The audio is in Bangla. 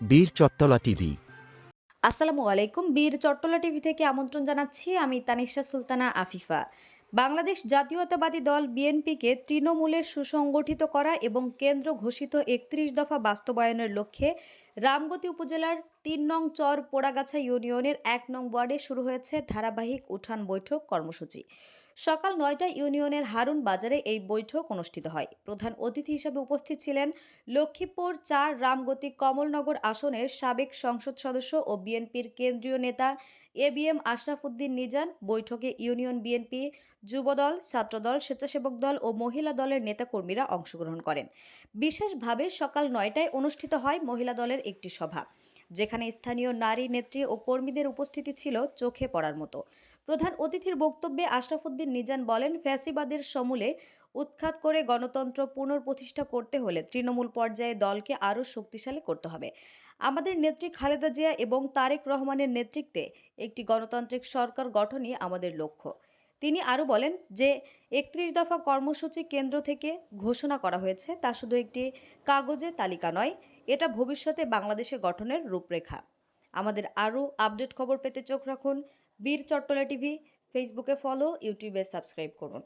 বীর চত্তলা টিভি। আসসালামু আলাইকুম, বীর চট্টলা টিভি থেকে আমন্ত্রণ জানাচ্ছি আমি তানিশা সুলতানা আফিফা। বাংলাদেশ জাতীয়তাবাদী দল বিএনপিকে তৃণমূলে সুসংগঠিত করা এবং কেন্দ্র ঘোষিত একত্রিশ দফা বাস্তবায়নের লক্ষ্যে রামগতি উপজেলার তিন নং চর পোড়াগাছা ইউনিয়নের এক নং ওয়ার্ডে শুরু হয়েছে ধারাবাহিক উঠান বৈঠক কর্মসূচি। সকাল নয়টায় ইউনিয়নের হারুন বাজারে এই বৈঠক অনুষ্ঠিত হয়। প্রধান অতিথি হিসেবে উপস্থিত ছিলেন লক্ষ্মীপুর চার রামগতি কমলনগর আসনের সাবেক সংসদ সদস্য ও বিএনপির কেন্দ্রীয় নেতা A B M Ashraf Uddin Nizan, বৈঠকে ইউনিয়ন বিএনপি, যুবদল, ছাত্রদল, স্বেচ্ছাসেবক দল ও মহিলা দলের নেতাকর্মীরা অংশগ্রহণ করেন। বিশেষভাবে সকাল নয়টায় অনুষ্ঠিত হয় মহিলা দলের একটি সভা, যেখানে স্থানীয় নারী নেত্রী ও কর্মীদের উপস্থিতি ছিল চোখে পড়ার মতো। প্রধান অতিথির বক্তব্যে আশরাফুদ্দিন নিজান বলেন, ফ্যাসিবাদের সমূলে উৎখাত করে গণতন্ত্র পুনঃপ্রতিষ্ঠা করতে হলে তৃণমূল পর্যায়ে দলকে আরও শক্তিশালী করতে হবে। আমাদের নেত্রী খালেদা জিয়া এবং তারেক রহমানের নেতৃত্বে একটি গণতান্ত্রিক সরকার গঠনই আমাদের লক্ষ্য। তিনি আরও বলেন যে, একত্রিশ দফা কর্মসূচি কেন্দ্র থেকে ঘোষণা করা হয়েছে, তা শুধু একটি কাগজে তালিকা নয়, এটা ভবিষ্যতে বাংলাদেশের গঠনের রূপরেখা। আমাদের আরও আপডেট খবর পেতে চোখ রাখুন। বীর চট্টলা টিভি ফেসবুকে ফলো ইউটিউবে সাবস্ক্রাইব করুন।